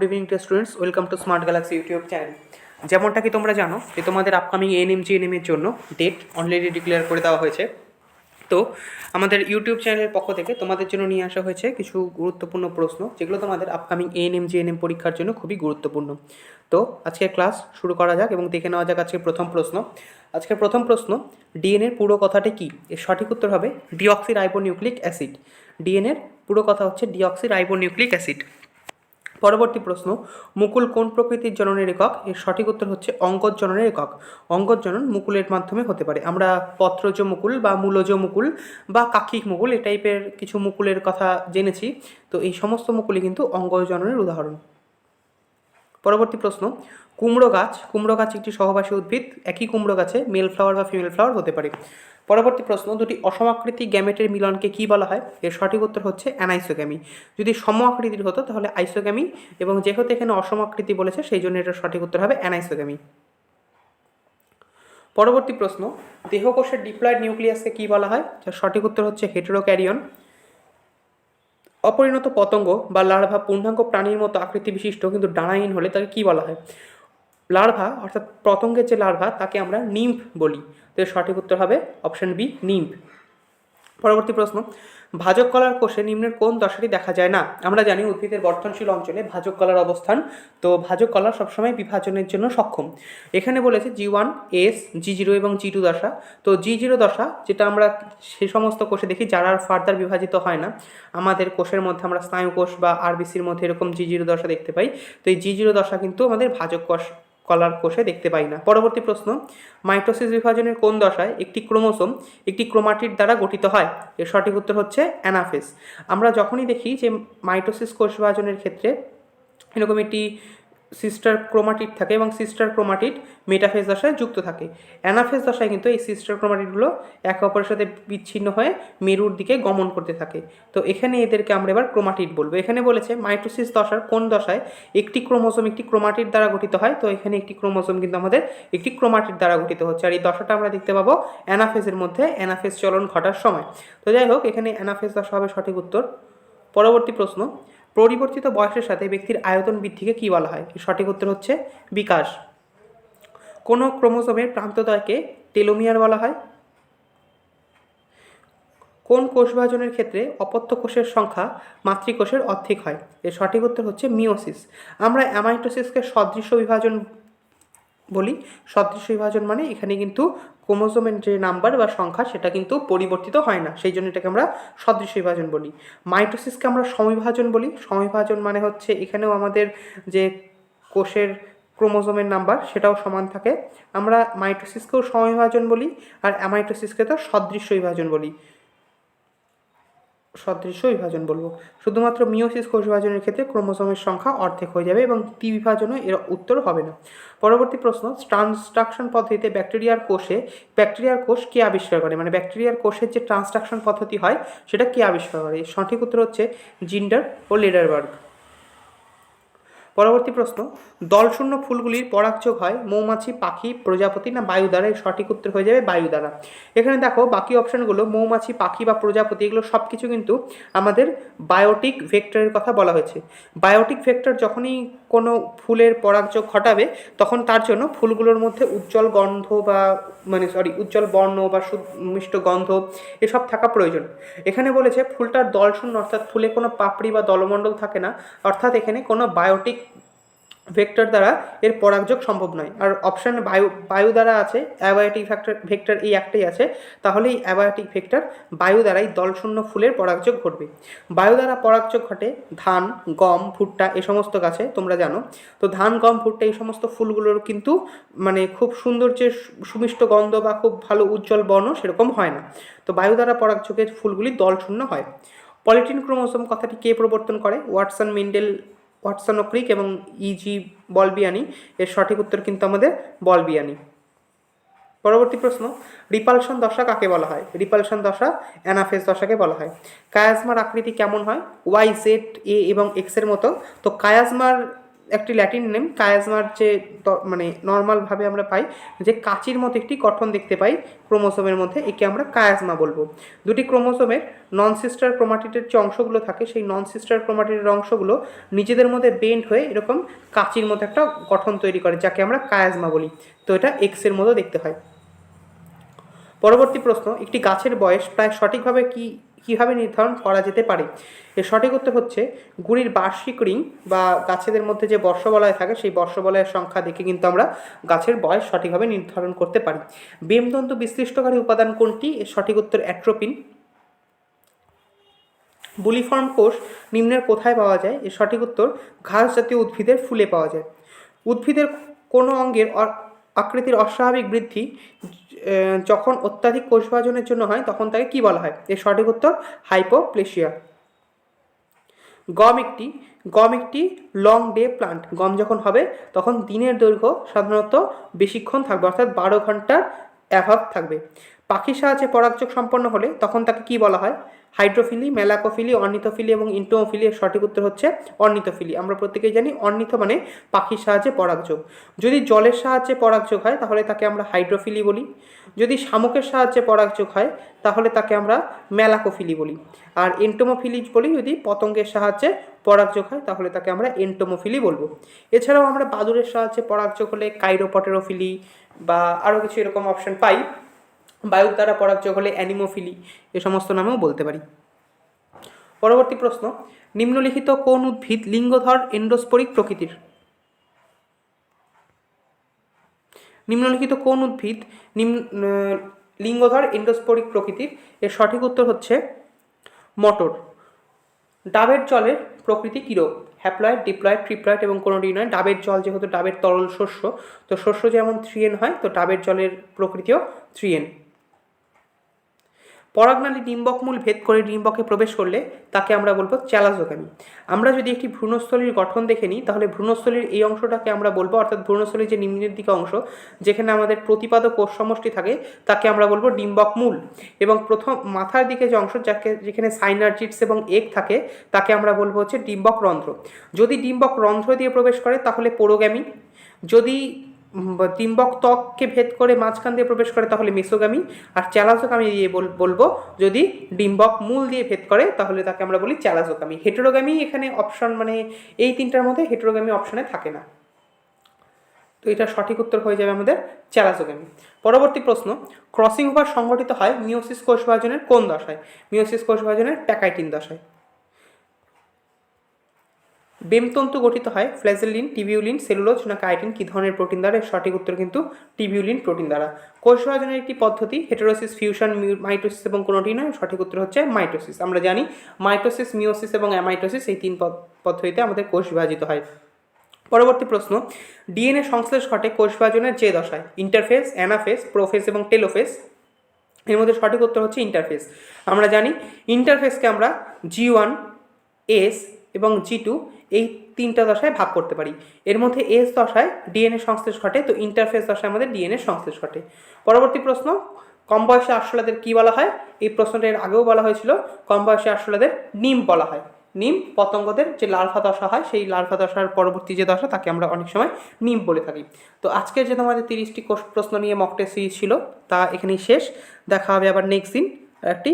Good evening to students welcome to smart galaxy YouTube channel যেমনটা কি তোমরা জানো, যে তোমাদের আপকামিং এনএম জিএনএম এর জন্য ডেট অলরেডি ডিক্লেয়ার করে দেওয়া হয়েছে। তো আমাদের ইউটিউব চ্যানেলের পক্ষ থেকে তোমাদের জন্য নিয়ে আসা হয়েছে কিছু গুরুত্বপূর্ণ প্রশ্ন, যেগুলো তোমাদের আপকামিং এএনএম জিএনএম পরীক্ষার জন্য খুবই গুরুত্বপূর্ণ। তো আজকের ক্লাস শুরু করা যাক এবং দেখে নেওয়া যাক আজকের প্রথম প্রশ্ন। আজকের প্রথম প্রশ্ন ডিএনএর পুরো কথাটি কি? এর সঠিক উত্তর হবে ডিঅক্সি রাইবোনিউক্লিক অ্যাসিড ডিএনএর পুরো কথা হচ্ছে ডিঅক্সি রাইবোনিউক্লিক অ্যাসিড পরবর্তী প্রশ্ন, মুকুল কোন প্রকৃতির জননের একক এর সঠিক উত্তর হচ্ছে অঙ্গজ জননের একক অঙ্গজ জনন মুকুলের মাধ্যমে হতে পারে। আমরা পত্রজ মুকুল বা মূলজ মুকুল বা কাক্ষিক মুকুল, এ টাইপের কিছু মুকুলের কথা জেনেছি। তো এই সমস্ত মুকুলই কিন্তু অঙ্গজ জননের উদাহরণ। পরবর্তী প্রশ্ন, কুমড়ো গাছ কুমড়ো গাছ একটি সহবাসী উদ্ভিদ, একই কুমড়ো গাছে মেল ফ্লাওয়ার বা ফিমেল ফ্লাওয়ার হতে পারে। পরবর্তী প্রশ্ন, দুটি অসমাকৃতি গ্যামেটের মিলনকে কী বলা হয়? এর সঠিক উত্তর হচ্ছে অ্যানাইসোগ্যামি যদি সম আকৃতির হতো, তাহলে আইসোগ্যামি এবং যেহেতু এখানে অসমাকৃতি বলেছে সেই জন্য এটার সঠিক উত্তর হবে অ্যানাইসোগ্যামি পরবর্তী প্রশ্ন, দেহকোষের ডিপ্লয়েড নিউক্লিয়াসকে কী বলা হয়? যার সঠিক উত্তর হচ্ছে হেটেরোক্যারিয়ন অপরিণত পতঙ্গ বা লার্ভা পূর্ণাঙ্গ প্রাণীর মতো আকৃতি বিশিষ্ট, কিন্তু ডানাহীন হলে তাকে কী বলা হয়? লার্ভা, অর্থাৎ পতঙ্গের যে লার্ভা, তাকে আমরা নিম্ফ বলি। তো সঠিক উত্তর হবে অপশান বি, নিম্ফ। পরবর্তী প্রশ্ন, ভাজক কলার কোষে নিম্নের কোন দশাটি দেখা যায় না? আমরা জানি উদ্ভিদের বর্ধনশীল অঞ্চলে ভাজক কলার অবস্থান, তো ভাজক কলা সবসময় বিভাজনের জন্য সক্ষম। এখানে বলেছে G one S G zero এবং জি টু দশা। তো জি জিরো দশা, যেটা আমরা সে সমস্ত কোষে দেখি, যারা আর ফার্দার বিভাজিত হয় না, আমাদের কোষের মধ্যে আমরা স্নায়ু কোষ বা আরবিসির মধ্যে এরকম জি জিরো দশা দেখতে পাই। তো এই জি জিরো দশা কিন্তু আমাদের ভাজক কোষ কলার কোষে দেখতে পাই না। পরবর্তী প্রশ্ন, মাইটোসিস বিভাজনের কোন দশায় একটি ক্রোমোসোম একটি ক্রোমাটির দ্বারা গঠিত হয়? এর সঠিক উত্তর হচ্ছে অ্যানাফেস। আমরা যখনই দেখি যে মাইটোসিস কোষ বিভাজনের ক্ষেত্রে এরকম একটি সিস্টার ক্রোমাটিড থাকে এবং সিস্টার ক্রোমাটিড মেটাফেজ দশায় যুক্ত থাকে। অ্যানাফেজ দশায় কিন্তু এই সিস্টার ক্রোমাটিডগুলো একে অপরের সাথে বিচ্ছিন্ন হয়ে মেরুর দিকে গমন করতে থাকে। তো এখানে এদেরকে আমরা এবার ক্রোমাটিড বলব। এখানে বলেছে, মাইটোসিস দশার কোন দশায় একটি ক্রোমোসোম একটি ক্রোমাটিড দ্বারা গঠিত হয়? তো এখানে একটি ক্রোমোসোম কিন্তু আমাদের একটি ক্রোমাটিড দ্বারা গঠিত হচ্ছে। আর এই দশাটা আমরা দেখতে পাবো অ্যানাফেজের মধ্যে অ্যানাফেজ চলন ঘটার সময়। তো যাই হোক, এখানে অ্যানাফেজ দশা হবে সঠিক উত্তর। পরবর্তী প্রশ্ন পরিবর্তিত বয়সের সাথে ব্যক্তির আয়তন বৃদ্ধিকে কী বলা হয়? সঠিক উত্তর হচ্ছে বিকাশ। কোনো ক্রোমোসোমের প্রান্তদয়কে টেলোমিয়ার বলা হয়। কোন কোষ বিভাজনের ক্ষেত্রে অপত্য কোষের সংখ্যা মাতৃকোষের অর্ধেক হয়? এর সঠিক উত্তর হচ্ছে মিওসিস আমরা অ্যামাইটোসিসকে সদৃশ্য বিভাজন বলি, সদৃশ বিভাজন মানে এখানে কিন্তু ক্রোমোজোমের যে নাম্বার বা সংখ্যা, সেটা কিন্তু পরিবর্তিত হয় না। সেই জন্য এটাকে আমরা সদৃশ বিভাজন বলি। মাইটোসিসকে আমরা সমবিভাজন বলি। সমবিভাজন মানে হচ্ছে এখানেও আমাদের যে কোষের ক্রোমোজোমের নাম্বার, সেটাও সমান থাকে। আমরা মাইটোসিসকেও সমবিভাজন বলি আর অ্যামাইটোসিসকে তো সদৃশ্য বিভাজন বলি। সদৃশ্য বিভাজন বলব। শুধুমাত্র মিওসিস কোষ বিভাজনের ক্ষেত্রে ক্রোমোসোমের সংখ্যা অর্ধেক হয়ে যাবে এবং টি বিভাজনও এর উত্তর হবে না। পরবর্তী প্রশ্ন ট্রান্সট্রাকশন পদ্ধতিতে ব্যাকটেরিয়ার কোষে, ব্যাকটেরিয়ার কোষ কে আবিষ্কার করে? মানে ব্যাকটেরিয়ার কোষের যে ট্রান্সট্রাকশন পদ্ধতি হয়, সেটা কে আবিষ্কার করে? সঠিক উত্তর হচ্ছে জিন্ডার ও লেডারবার্গ। পরবর্তী প্রশ্ন, দলশূন্য ফুলগুলির পরাগযোগ হয়, মৌমাছি, পাখি, প্রজাপতি না বায়ু দ্বারা? সঠিক উত্তর হয়ে যাবে বায়ু দ্বারা। এখানে দেখো, বাকি অপশানগুলো, মৌমাছি, পাখি বা প্রজাপতি, এগুলো সব কিছু কিন্তু আমাদের বায়োটিক ভেক্টরের কথা বলা হয়েছে। বায়োটিক ভেক্টর যখনই কোনো ফুলের পরাগযোগ ঘটাবে, তখন তার জন্য ফুলগুলোর মধ্যে উজ্জ্বল গন্ধ বা মানে সরি উজ্জ্বল বর্ণ বা সুমিষ্ট গন্ধ, এসব থাকা প্রয়োজন। এখানে বলেছে ফুলটার দলশূন্য, অর্থাৎ ফুলে কোনো পাপড়ি বা দলমণ্ডল থাকে না, অর্থাৎ এখানে কোনো বায়োটিক ভেক্টর দ্বারা এর পরাগযোগ সম্ভব নয়। আর অপশান বায়ু বায়ু দ্বারা আছে অ্যাবায়োটিক ফ্যাক্টর ভেক্টর এই একটাই আছে তাহলে এই অ্যাবায়োটিক ভেক্টর বায়ু দ্বারাই দলশূন্য ফুলের পরাগযোগ ঘটবে। বায়ু দ্বারা পরাগযোগ ঘটে ধান, গম, ভুট্টা, এ সমস্ত গাছে, তোমরা জানো। তো ধান, গম, ভুট্টা এই সমস্ত ফুলগুলোর কিন্তু মানে খুব সুন্দর যে সুমিষ্ট গন্ধ বা খুব ভালো উজ্জ্বল বর্ণ সেরকম হয় না। তো বায়ু দ্বারা পরাগযোগের ফুলগুলি দলশূন্য হয়। পলিটিন ক্রোমোসোম কথাটি কে প্রবর্তন করে? ওয়াটসন, মেন্ডেল ওয়াটসন ও ক্রিক এবং ইজি বলবিয়ানি এর সঠিক উত্তর কিন্তু আমাদের বলবিয়ানি পরবর্তী প্রশ্ন রিপালশন দশা কাকে বলা হয়? রিপালশন দশা অ্যানাফেস দশাকে বলা হয়। কায়াজমার আকৃতি কেমন হয়? ওয়াই জেড এ এবং এক্সের মতো। তো কায়াজমার একটি ল্যাটিন নেম কায়াজমার যে মানে নর্মালভাবে আমরা পাই, যে কাচির মতো একটি গঠন দেখতে পাই, ক্রোমোসোমের মধ্যে, একে আমরা কায়াজমা বলব। দুটি ক্রোমোসোমের নন সিস্টার ক্রোমাটিটের যে অংশগুলো থাকে, সেই নন সিস্টার ক্রোমাটিডের অংশগুলো নিজেদের মধ্যে বেন্ড হয়ে এরকম কাচির মতো একটা গঠন তৈরি করে, যাকে আমরা কায়াজমা বলি। তো এটা এক্সের মতো দেখতে হয়। পরবর্তী প্রশ্ন, একটি গাছের বয়স প্রায় সঠিকভাবে কি কীভাবে নির্ধারণ করা যেতে পারে। এর সঠিক উত্তর হচ্ছে, গুড়ির বার্ষিক রিং বা গাছেদের মধ্যে যে বর্ষবলয় থাকে, সেই বর্ষবলয়ের সংখ্যা দেখে কিন্তু আমরা গাছের বয়স সঠিকভাবে নির্ধারণ করতে পারি। বেমতন্তু বিশ্লিষ্টকারী উপাদান কোনটি? এর সঠিক উত্তর অ্যাট্রোপিন। বুলিফর্ম কোষ নিম্নের কোথায় পাওয়া যায়? এর সঠিক উত্তর, ঘাস জাতীয় উদ্ভিদের ফুলে পাওয়া যায়। উদ্ভিদের কোনো অঙ্গের আকৃতির অস্বাভাবিক বৃদ্ধি যখন অত্যাধিক কোষ বিভাজনের জন্য হয়, তখন তাকে কি বলা হয়? এর সঠিক উত্তর, হাইপোপ্লেশিয়া। গম একটি গম একটি লং ডে প্লান্ট গম যখন হবে, তখন দিনের দৈর্ঘ্য সাধারণত বেশিক্ষণ থাকবে, অর্থাৎ বারো ঘণ্টার অ্যাভাব থাকবে। পাখির সাহায্যে পরাগযোগ সম্পন্ন হলে তখন তাকে কি বলা হয়? হাইড্রোফিলি, মেলাকোফিলি, অর্নিথোফিলি এবং ইন্টোমোফিলি এর সঠিক উত্তর হচ্ছে অর্নিথোফিলি। আমরা প্রত্যেকেই জানি অর্নিথ মানে পাখির সাহায্যে পরাগযোগ যদি জলের সাহায্যে পরাগযোগ হয়, তাহলে তাকে আমরা হাইড্রোফিলি বলি। যদি শামুকের সাহায্যে পরাগযোগ হয়, তাহলে তাকে আমরা মেলাকোফিলি বলি। আর এন্টোমোফিলি বলি, যদি পতঙ্গের সাহায্যে পরাগযোগ হয়, তাহলে তাকে আমরা এন্টোমোফিলি বলব। এছাড়াও আমরা বাদুরের সাহায্যে পরাগযোগ হলে কাইরোপটেরোফিলি বা আরও কিছু এরকম অপশন পাই। বায়ুর দ্বারা পরাগযোগ হলে অ্যানিমোফিলি, এ সমস্ত নামেও বলতে পারি। পরবর্তী প্রশ্ন, নিম্নলিখিত কোন উদ্ভিদ লিঙ্গধর এন্ডোস্পোরিক প্রকৃতির? নিম্নলিখিত কোন উদ্ভিদ নিম্ন লিঙ্গধর এন্ডোস্পোরিক প্রকৃতির? এর সঠিক উত্তর হচ্ছে মটর। ডাবের জলের প্রকৃতি কীরূপ? হ্যাপ্লয়েড, ডিপ্লয়েড, ট্রিপ্লয়েড এবং কোনোটি নয়। ডাবের জল যেহেতু ডাবের তরল শস্য, তো শস্য যেমন থ্রিএন হয়, তো ডাবের জলের প্রকৃতিও থ্রিএন পরাগনালী ডিম্বকমূল ভেদ করে ডিম্বকে প্রবেশ করলে তাকে আমরা বলব চ্যালাজোগামী। আমরা যদি একটি ভ্রূণস্থলীর গঠন দেখে নিই, তাহলে ভ্রূণস্থলীর এই অংশটাকে আমরা বলব, অর্থাৎ ভ্রূণস্থলীর যে নিম্নের দিকে অংশ, যেখানে আমাদের প্রতিপাদ কোষ সমষ্টি থাকে, তাকে আমরা বলব ডিম্বক মূল। এবং প্রথম মাথার দিকে যে অংশ, যাকে, যেখানে সাইনার্জিটস এবং এগ থাকে, তাকে আমরা বলব হচ্ছে ডিম্বক রন্ধ্র। যদি ডিম্বক রন্ধ্র দিয়ে প্রবেশ করে, তাহলে পোরোগ্যামী যদি ডিম্বক ত্বককে ভেদ করে মাঝখান দিয়ে প্রবেশ করে তাহলে মেসোগামী। আর চ্যালাজোগামী দিয়ে বলব, যদি ডিম্বক মূল দিয়ে ভেদ করে, তাহলে তাকে আমরা বলি চ্যালাজোগামী হেটেরোগামী এখানে অপশন মানে এই তিনটার মধ্যে হেটেরোগামী অপশনে থাকে না। তো এটা সঠিক উত্তর হয়ে যাবে আমাদের চ্যালাজোগামী পরবর্তী প্রশ্ন, ক্রসিং ওভার সংঘটিত হয় মিওসিস কোষ বিভাজনের কোন দশায়? মিওসিস কোষ বিভাজনের প্যাকাইটিন দশায়। বেমতন্তু গঠিত হয় ফ্ল্যাজেলিন টিবিউলিন, সেলুলোজ না কাইটিন কী ধরনের প্রোটিন দ্বারা? সঠিক উত্তর কিন্তু টিবিউলিন প্রোটিন দ্বারা। কোষ বিভাজনের একটি পদ্ধতি, হেটেরোসিস, ফিউশন মাইটোসিস এবং কোনোটি নয়। সঠিক উত্তর হচ্ছে মাইটোসিস। আমরা জানি মাইটোসিস মিওসিস এবং অ্যামাইটোসিস এই তিন পদ- পদ্ধতিতে আমাদের কোষ বিভাজিত হয়। পরবর্তী প্রশ্ন, ডিএনএ সংশ্লেষ ঘটে কোষ বিভাজনের যে দশায়? ইন্টারফেস, অ্যানাফেস, প্রোফেস এবং টেলোফেস। এর মধ্যে সঠিক উত্তর হচ্ছে ইন্টারফেস। আমরা জানি ইন্টারফেসকে আমরা জি ওয়ান, এস এবং জি টু এই তিনটা দশায় ভাগ করতে পারি। এর মধ্যে এস দশায় ডিএনএ সংশ্লেষ ঘটে, তো ইন্টারফেস দশায় আমাদের ডিএনএ সংশ্লেষ ঘটে। পরবর্তী প্রশ্ন, কম বয়সে আরশোলাদের কী বলা হয়? এই প্রশ্নটা এর আগেও বলা হয়েছিল, কম বয়সে আরশোলাদের নিম বলা হয়। নিম পতঙ্গদের যে লার্ভা দশা হয়, সেই লার্ভা দশার পরবর্তী যে দশা, তাকে আমরা অনেক সময় নিম বলে থাকি। তো আজকের যে তোমাদের তিরিশটি প্রশ্ন নিয়ে মক টেস্ট সিরিজ ছিল, তা এখানেই শেষ। দেখা হবে আবার নেক্সট দিন, একটি